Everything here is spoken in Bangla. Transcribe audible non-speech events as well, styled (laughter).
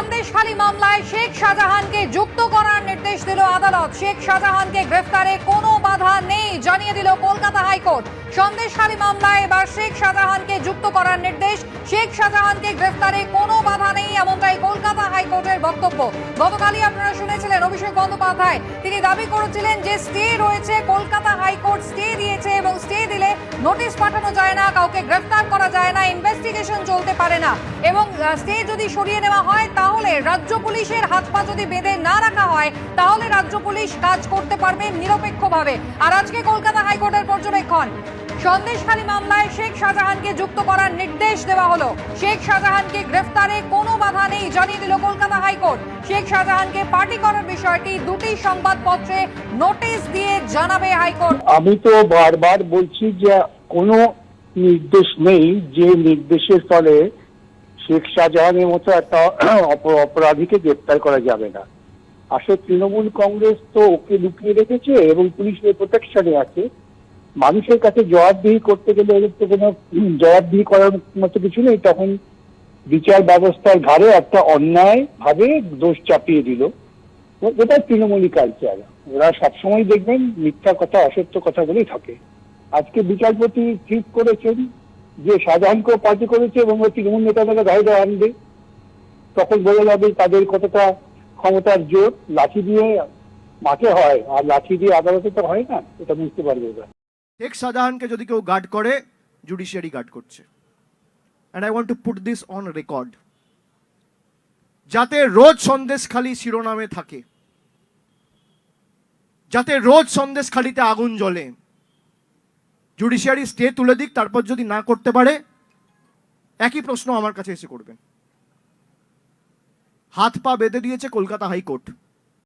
সন্দেশখালী মামলায় শেখ শাহজাহানকে যুক্ত করার নির্দেশ দিল আদালত। শেখ শাহজাহানকে গ্রেফতারে কোনো বাধা নেই, জানিয়ে দিল কলকাতা হাইকোর্ট। সন্দেশখালী মামলায় এবার শেখ শাহজাহানকে যুক্ত করার নির্দেশ। শেখ শাহজাহানকে গ্রেফতারে কোনো বাধা নেই, এমনটাই কলকাতা হাইকোর্টের বক্তব্য। গতকালই আপনারা শুনেছিলেন অভিষেক বন্দ্যোপাধ্যায়। তিনি দাবি করেছিলেন যে স্টে রয়েছে, কলকাতা হাইকোর্ট স্টে দিয়েছে এবং স্টে নোটিশ পাঠানো যায় না, কাউকে গ্রেফতার করা যায় না ইনভেস্টিগেশন চলতে পারে না। এবং স্টে যদি সরিয়ে নেওয়া হয়, তাহলে রাজ্য পুলিশের হাত পা যদি বেঁধে না রাখা হয়, তাহলে রাজ্য পুলিশ কাজ করতে পারবে নিরপেক্ষভাবে। আর আজকে কলকাতা হাইকোর্টের পর্যবেক্ষণ, সন্দেশখালী মামলায় শেখ শাহজাহানকে যুক্ত করার নির্দেশ দেওয়া হলো। শেখ শাহজাহানকে গ্রেফতারে কোনো বাধা নেই, জানিয়ে দিল কলকাতা হাইকোর্ট। শেখ শাহজাহানকে পার্টি করার বিষয়টি দুটি সংবাদপত্রে নোটিশ দিয়ে জানাবে হাইকোর্ট। আমি তো বারবার বলছি যে কোনো নির্দেশ নেই যে নির্দেশের ফলে শেখ শাহজাহানের মতো একটা (clears throat) অপরাধীকে গ্রেপ্তার করা যাবে না। আসলে তৃণমূল কংগ্রেস তো ওকে লুকিয়ে রেখেছে এবং পুলিশের প্রোটেকশনে আছে, মানুষের কাছে জবাবদিহি করতে গেলে এদের তো কোনো (clears throat) জবাবদিহি করার মতো কিছু নেই। তখন বিচার ব্যবস্থার ঘাড়ে একটা অন্যায় ভাবে দোষ চাপিয়ে দিল। ওটা তৃণমূলী কালচার ওরা সবসময় দেখবেন মিথ্যা কথা, অসত্য কথা বলেই থাকে। আজকে বিচারপতি ঠিক করেছেন যে শাহজাহানকেও পার্টি করেছে এবং তৃণমূল নেতাদের গাড়ি দেওয়া আনবে। তখন বোঝা যাবে তাদের কতটা ক্ষমতার জোর। লাঠি দিয়ে মাঠে হয়, আর লাঠি দিয়ে আদালতে তো হয় না, এটা বুঝতে পারবে ওরা শেখ শাহজাহানকে যদি কেউ গার্ড করে, জুডিশিয়ারি গার্ড করছে। And I want to put this on record যাতে রোজ সন্দেশখালি শিরোনামে থাকে, যাতে রোজ সন্দেশখালিতে আগুন জ্বলে জুডিশিয়ারি স্টে তুলে দিক, তারপর যদি না করতে পারে, একই প্রশ্ন আমার কাছে এসে করবেন। হাত পা বেঁধে দিয়েছে কলকাতা হাইকোর্ট।